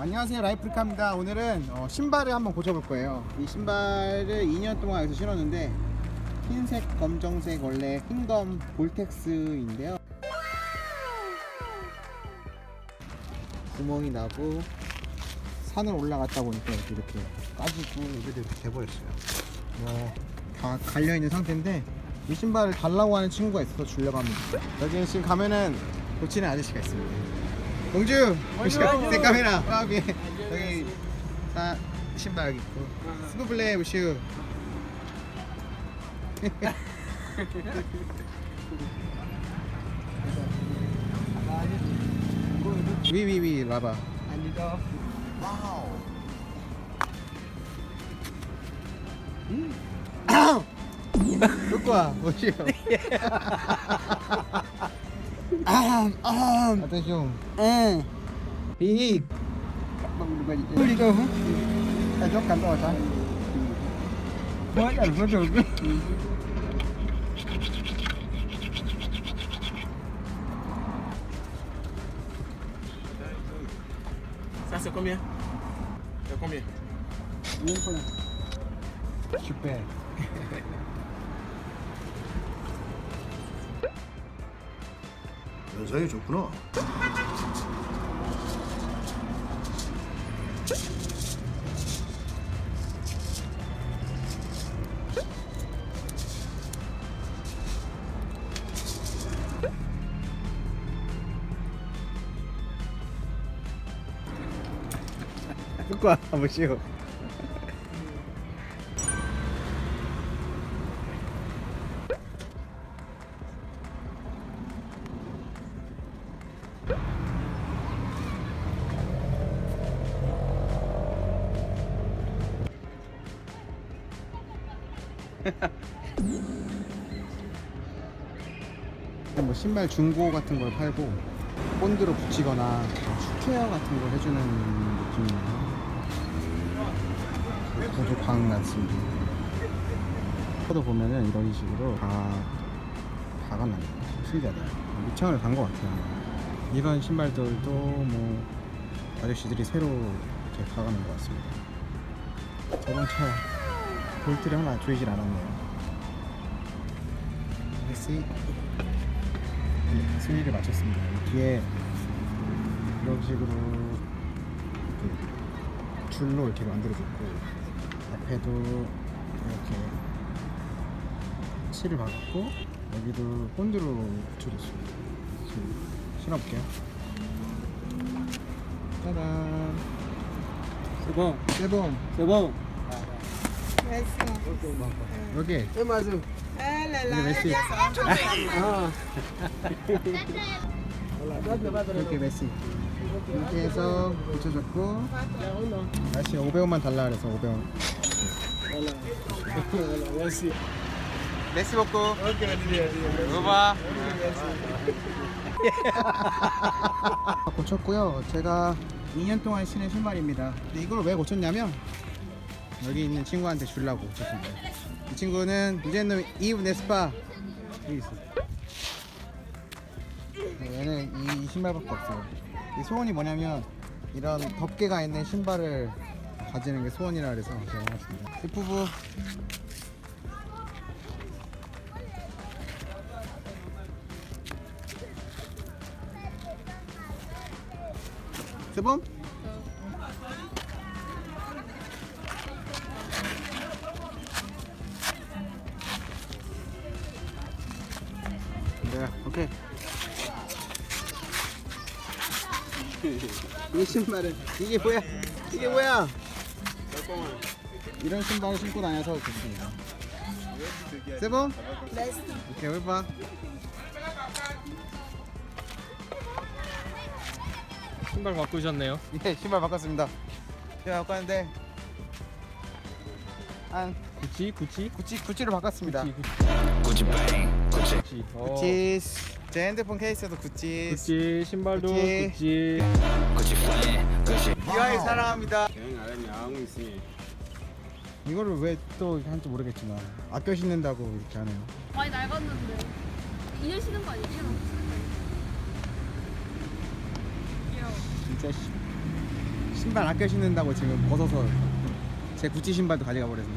안녕하세요 라이프리카입니다. 오늘은 어, 신발을 한번 고쳐볼 거예요. 이 신발을 2년 동안 여기서 신었는데 흰색 검정색 원래 흰검 볼텍스인데요. 구멍이 나고 산을 올라갔다 보니까 이렇게, 이렇게 까지고 이렇게 돼버렸어요. 뭐다 갈려있는 상태인데 이 신발을 달라고 하는 친구가 있어서 주려고 합니다. 여기 지금 가면은 고치는 아저씨가 있습니다 공주 내 카메라. 아 여기 사 신발 있고. 스쿠블레 보시오 위위위 라바. 와우. 루꼬아 보시 Aham, aham. Attention. Un. Pique. Moi. Ça, c'est combien? C'est combien? Super. 연상이 좋구나. 루꼬아 보시오. 뭐 신발 중고 같은 걸 팔고 본드로 붙이거나 슈케어 같은 걸 해주는 느낌이에요. 저도 광 났습니다. 포도 보면은 이런 식으로 다 박아놨네요. 신기하다. 미창을 간 것 같아요. 이런 신발들도 뭐 아저씨들이 새로 박아놓은 것 같습니다. 자동차 볼트를 하나 조이질 않았네요. 메시 수리를 마쳤습니다. 뒤에 이런 식으로 이렇게 줄로 이렇게 만들어졌고 앞에도 이렇게 칠을 박았고 여기도 본드로 붙여줬습니다. 신어볼게요. 짜잔. 세범 c'est bon. Mazou 여기 메시. Ah, 이렇게 메시. 이렇게 해서 붙여줬고. 날씨 500원만 달라 그래서 500원. voilà. voilà, merci. 메시 먹고. 봐봐. 고쳤고요. 제가 2년 동안 신은 신발입니다. 근데 이걸 왜 고쳤냐면 여기 있는 친구한테 주려고 고쳤습니다. 이 친구는 이제는 이브 네스파 여기 있어. 네, 얘는 이 신발밖에 없어요. 이 소원이 뭐냐면 이런 덮개가 있는 신발을 가지는 게 소원이라 그래서 제가 해놨습니다. 이 부부. 세범? 오케이. 이 신발은 이게 뭐야? 이게 뭐야? 이런 신발을 신고 다녀서 좋습니다. 세범? 오케이, 왼봐. 신발 바꾸셨네요. 예, 신발 바꿨습니다. 제가 바꿨는데 한 구찌, 구찌, 구찌 구찌로 바꿨습니다. 구찌, 구찌 뱅. 구찌. 구찌. 어, 구찌 제 핸드폰 케이스도 구찌. 구찌, 신발도 구찌. 구찌. 구찌. 구찌. 기아이 사랑합니다. 아무 있으니. 이거를 왜또 한지 모르겠지만 아껴 신는다고 이렇게 하네요. 많이 낡았는데 2년 쉬는 거 아니지? 진짜 시, 신발 아껴 신는다고 지금 벗어서 제 구찌 신발도 가져가 버렸네